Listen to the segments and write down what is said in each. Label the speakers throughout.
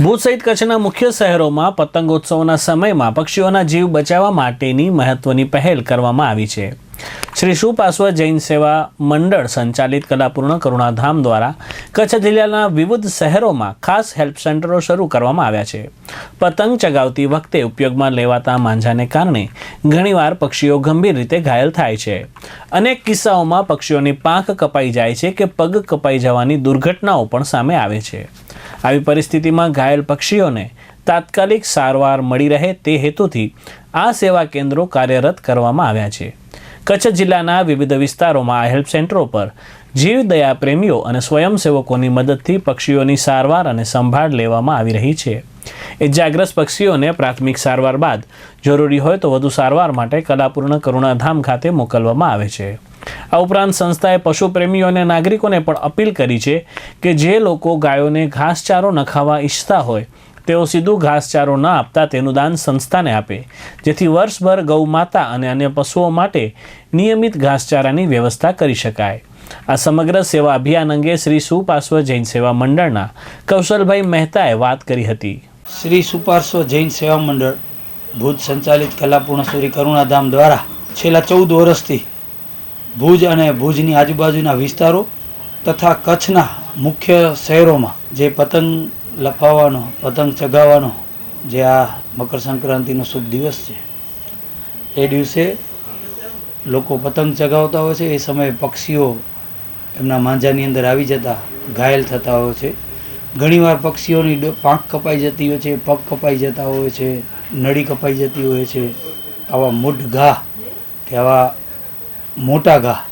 Speaker 1: ભુજ સહિત કચ્છના મુખ્ય શહેરોમાં પતંગોત્સવના સમયમાં પક્ષીઓના જીવ બચાવવા માટેની મહત્વની પહેલ કરવામાં આવી છે. શ્રી સુપાર્શ્વ જૈન સેવા મંડળ સંચાલિત કલાપૂર્ણ કરુણાધામ દ્વારા કચ્છ જિલ્લાના વિવિધ શહેરોમાં ખાસ હેલ્પ સેન્ટરો શરૂ કરવામાં આવ્યા છે. પતંગ ચગાવતી વખતે ઉપયોગમાં લેવાતા માંજાને કારણે ઘણીવાર પક્ષીઓ ગંભીર રીતે ઘાયલ થાય છે. અનેક કિસ્સાઓમાં પક્ષીઓની પાંખ કપાઈ જાય છે કે પગ કપાઈ જવાની દુર્ઘટનાઓ પણ સામે આવે છે. આવી પરિસ્થિતિમાં ઘાયલ પક્ષીઓને તાત્કાલિક સારવાર મળી રહે તે હેતુથી આ સેવા કેન્દ્રો કાર્યરત કરવામાં આવ્યા છે. કચ્છ જિલ્લાના વિવિધ વિસ્તારોમાં આ હેલ્પ સેન્ટરો પર જીવદયા પ્રેમીઓ અને સ્વયંસેવકોની મદદથી પક્ષીઓની સારવાર અને સંભાળ લેવામાં આવી રહી છે. ઇજાગ્રસ્ત પક્ષીઓને પ્રાથમિક સારવાર બાદ જરૂરી હોય તો વધુ સારવાર માટે કલાપૂર્ણ કરુણાધામ ખાતે મોકલવામાં આવે છે. આ ઉપરાંત સંસ્થાએ પશુ પ્રેમીઓ અને નાગરિકોને પણ અપીલ કરી છે કે જે લોકો ગાયોને ઘાસચારો નખાવા ઈચ્છતા હોય, તેઓ સીધું ઘાસચારો ન આપતા તેનું દાન સંસ્થાને આપે, જેથી વર્ષભર ગૌ માતા અને અન્ય પશુઓ માટે નિયમિત ઘાસચારાની વ્યવસ્થા કરી શકાય. આ સમગ્ર સેવા અભિયાન અંગે શ્રી સુપાર્શ્વ જૈન સેવા મંડળના કૌશલભાઈ મહેતાએ વાત કરી હતી.
Speaker 2: શ્રી સુપારસો જૈન સેવા મંડળ ભુજ સંચાલિત કલાપૂર્ણ સૂરી કરુણાધામ દ્વારા છેલ્લા ચૌદ વર્ષથી ભુજ અને ભુજની આજુબાજુના વિસ્તારો તથા કચ્છના મુખ્ય શહેરોમાં જે પતંગ લફાવવાનો, પતંગ ચગાવવાનો જે આ મકર સંક્રાંતિનો શુભ દિવસ છે, એ દિવસે લોકો પતંગ ચગાવતા હોય છે. એ સમયે પક્ષીઓ એમના માંજાની અંદર આવી જતા ઘાયલ થતા હોય છે. ઘણીવાર પક્ષીઓની પાંખ કપાઈ જતી હોય છે, પગ કપાઈ જતા હોય છે, નળી કપાઈ જતી હોય છે. આવા મૂઢ ઘા કે આવા મોટા ઘા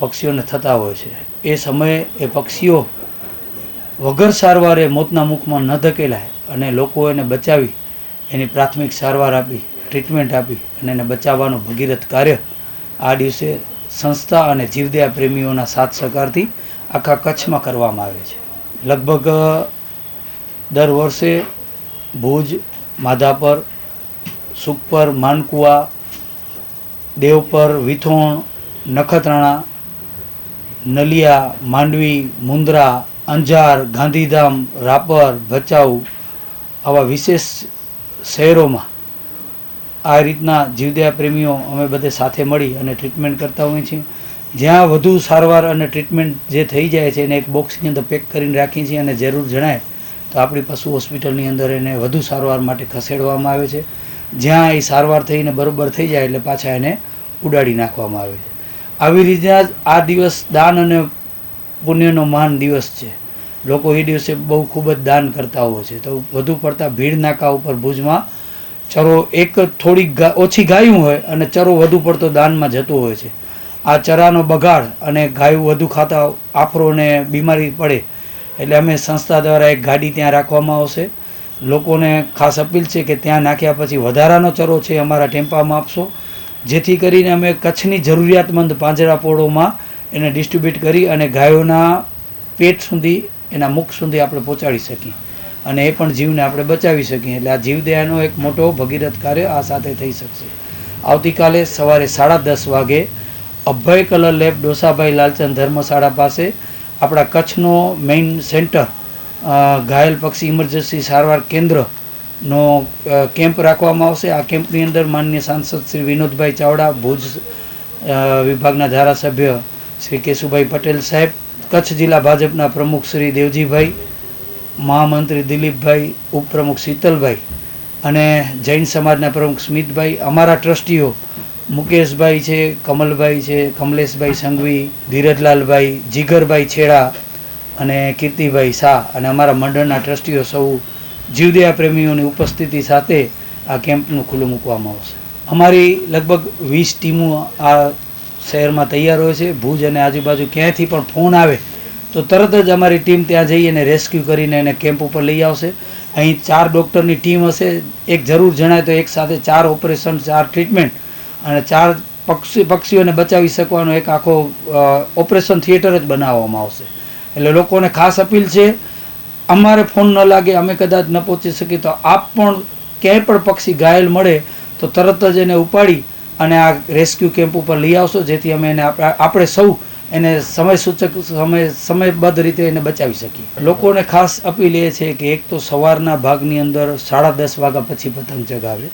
Speaker 2: પક્ષીઓને થતા હોય છે. એ સમયે એ પક્ષીઓ વગર સારવારે મોતના મુખમાં ન ધકેલાય અને લોકો એને બચાવી, એની પ્રાથમિક સારવાર આપી, ટ્રીટમેન્ટ આપી અને એને બચાવવાનું ભગીરથ કાર્ય આ દિવસે સંસ્થા અને જીવદયા પ્રેમીઓના સાથ સહકારથી આખા કચ્છમાં કરવામાં આવે છે. લગભગ દર વર્ષે ભુજ, માધાપર, સુખપર, માનકુવા, દેવપર, વિથોણ, નખત્રાણા, નલિયા, માંડવી, મુંદ્રા, અંજાર, ગાંધીધામ, રાપર, ભચાઉ આવા વિશેષ શહેરોમાં આ રીતના જીવદયા પ્રેમીઓ અમે બધે સાથે મળી અને ટ્રીટમેન્ટ કરતા હોઈએ છીએ. જ્યાં વધુ સારવાર અને ટ્રીટમેન્ટ જે થઈ જાય છે એને એક બોક્સની અંદર પેક કરીને રાખીએ છીએ અને જરૂર જણાય, તો આપણી પશુ હોસ્પિટલની અંદર એને વધુ સારવાર માટે ખસેડવામાં આવે છે. જ્યાં એ સારવાર થઈને બરોબર થઈ જાય એટલે પાછા એને ઉડાડી નાખવામાં આવે છે. આવી રીતના આ દિવસ દાન અને પુણ્યનો મહાન દિવસ છે. લોકો એ દિવસે બહુ ખૂબ જ દાન કરતા હોય છે. તો વધુ પડતા ભીડ નાકા ઉપર ભુજમાં ચરો એક થોડીક ઓછી ગાયું હોય અને ચરો વધુ પડતો દાનમાં જતો હોય છે. આ ચરાનો બગાડ અને ગાયું વધુ ખાતા આફરોને બીમારી પડે એટલે અમે સંસ્થા દ્વારા એક ગાડી ત્યાં રાખવામાં આવશે. લોકોને ખાસ અપીલ છે કે ત્યાં નાખ્યા પછી વધારાનો ચરો છે અમારા ટેમ્પામાં આપશો. જેથી કરીને અમે કચ્છની જરૂરિયાતમંદ પાંજરાપોળોમાં એને ડિસ્ટ્રીબ્યુટ કરી અને ગાયોના પેટ સુધી, એના મુખ સુધી આપણે પહોંચાડી શકીએ. અને એ પણ જીવને આપણે બચાવી શકીએ. એટલે આ જીવદયાનો એક મોટો ભગીરથ કાર્ય આ સાથે થઈ શકશે. આવતીકાલે સવારે સાડા દસ વાગે અભય કલર લેબ, ડોસાભાઈ લાલચંદ ધર્મશાળા પાસે. આપણા કચ્છનો મેઇન સેન્ટર ઘાયલ પક્ષી ઇમરજન્સી સારવાર કેન્દ્રનો કેમ્પ રાખવામાં આવશે. આ કેમ્પની અંદર માનનીય સાંસદ શ્રી વિનોદભાઈ ચાવડા, ભુજ વિભાગના ધારાસભ્ય શ્રી કેશુભાઈ પટેલ સાહેબ, કચ્છ જિલ્લા ભાજપના પ્રમુખ શ્રી દેવજીભાઈ, મહામંત્રી દિલીપભાઈ, ઉપપ્રમુખ શીતલભાઈ અને જૈન સમાજના પ્રમુખ સ્મિતભાઈ. અમારા ટ્રસ્ટીઓ મુકેશભાઈ છે, કમલભાઈ છે, કમલેશભાઈ સંઘવી, ધીરજલાલભાઈ, જીગરભાઈ છેડા અને કીર્તિભાઈ શાહ અને અમારા મંડળના ટ્રસ્ટીઓ સૌ જીવદયા પ્રેમીઓની ઉપસ્થિતિ સાથે આ કેમ્પનું ખુલ્લું મૂકવામાં આવશે. અમારી લગભગ વીસ ટીમો આ શહેરમાં તૈયાર હોય છે. ભુજ અને આજુબાજુ ક્યાંયથી પણ ફોન આવે તો તરત જ અમારી ટીમ ત્યાં જઈ અને રેસ્ક્યુ કરીને એને કેમ્પ ઉપર લઈ આવશે. અહીં ચાર ડૉક્ટરની ટીમ હશે. એક જરૂર જણાય તો એક સાથે ચાર ઓપરેશન, ચાર ટ્રીટમેન્ટ અને ચાર પક્ષી પક્ષીઓને બચાવી શકવાનો એક આખો ઓપરેશન થિયેટર જ બનાવવામાં આવશે. એટલે લોકોને ખાસ અપીલ છે, અમારે ફોન ન લાગે, અમે કદાચ ન પહોંચી શકીએ, તો આપ પણ ક્યાંય પણ પક્ષી ઘાયલ મળે, તો તરત જ એને ઉપાડી અને આ રેસ્ક્યુ કેમ્પ ઉપર લઈ આવશો, જેથી અમે એને આપણા- સૌ એને સમય સૂચક સમય સમયબદ્ધ રીતે એને બચાવી શકીએ. લોકોને ખાસ અપીલ એ છે કે એક તો સવારના ભાગની અંદર સાડા દસ વાગ્યા પછી પતંગ ચગાવે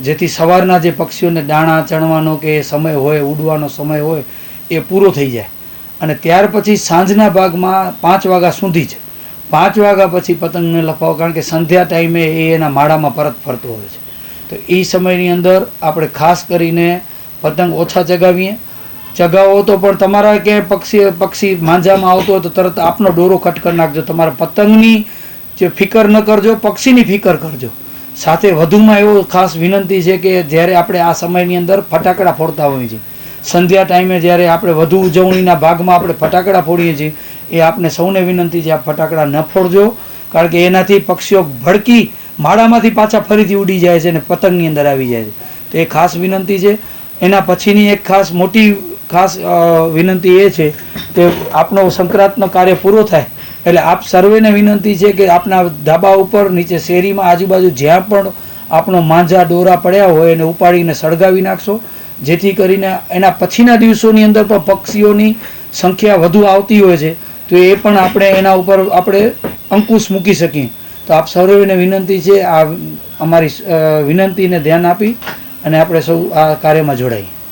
Speaker 2: જેથી સવારના જે પક્ષીઓને દાણા ચણવાનો કે સમય હોય, ઉડવાનો સમય હોય, એ પૂરો થઈ જાય. અને ત્યાર પછી સાંજના ભાગમાં પાંચ વાગ્યા સુધી જ. પાંચ વાગ્યા પછી પતંગને લપાવો, કારણ કે સંધ્યા ટાઈમે એ એના માળામાં પરત ફરતો હોય છે. તો એ સમયની અંદર આપણે ખાસ કરીને પતંગ ઓછા ચગાવીએ. ચગાવો તો પણ તમારા ક્યાંય પક્ષી પક્ષી માંજામાં આવતો હોય તો તરત આપનો દોરો કટ કરી નાખજો. તમારા પતંગની જે ફિકર ન કરજો, પક્ષીની ફિકર કરજો. સાથે વધુમાં એવો ખાસ વિનંતી છે કે જ્યારે આપણે આ સમયની અંદર ફટાકડા ફોડતા હોઈએ છીએ, સંધ્યા ટાઈમે જ્યારે આપણે વધુ ઉજવણીના ભાગમાં આપણે ફટાકડા ફોડીએ છીએ, એ આપણે સૌને વિનંતી છે, આ ફટાકડા ન ફોડજો, કારણ કે એનાથી પક્ષીઓ ભડકી માળામાંથી પાછા ફરીથી ઉડી જાય છે અને પતંગની અંદર આવી જાય છે. તો એ ખાસ વિનંતી છે. એના પછીની એક ખાસ મોટી ખાસ વિનંતી એ છે કે આપનો સંક્રાંતનો કાર્ય પૂરો થાય એટલે આપ સર્વેને વિનંતી છે કે આપના ધાબા ઉપર, નીચે શેરીમાં, આજુબાજુ જ્યાં પણ આપણો માંજા દોરા પડ્યા હોય એને ઉપાડીને સળગાવી નાખશો. જેથી કરીને એના પછીના દિવસોની અંદર પણ પક્ષીઓની સંખ્યા વધુ આવતી હોય છે. તો એ પણ આપણે એના ઉપર આપણે અંકુશ મૂકી શકીએ. તો આપ સર્વેને વિનંતી છે, આ અમારી વિનંતીને ધ્યાન આપી અને આપણે સૌ આ કાર્યમાં જોડાઈએ.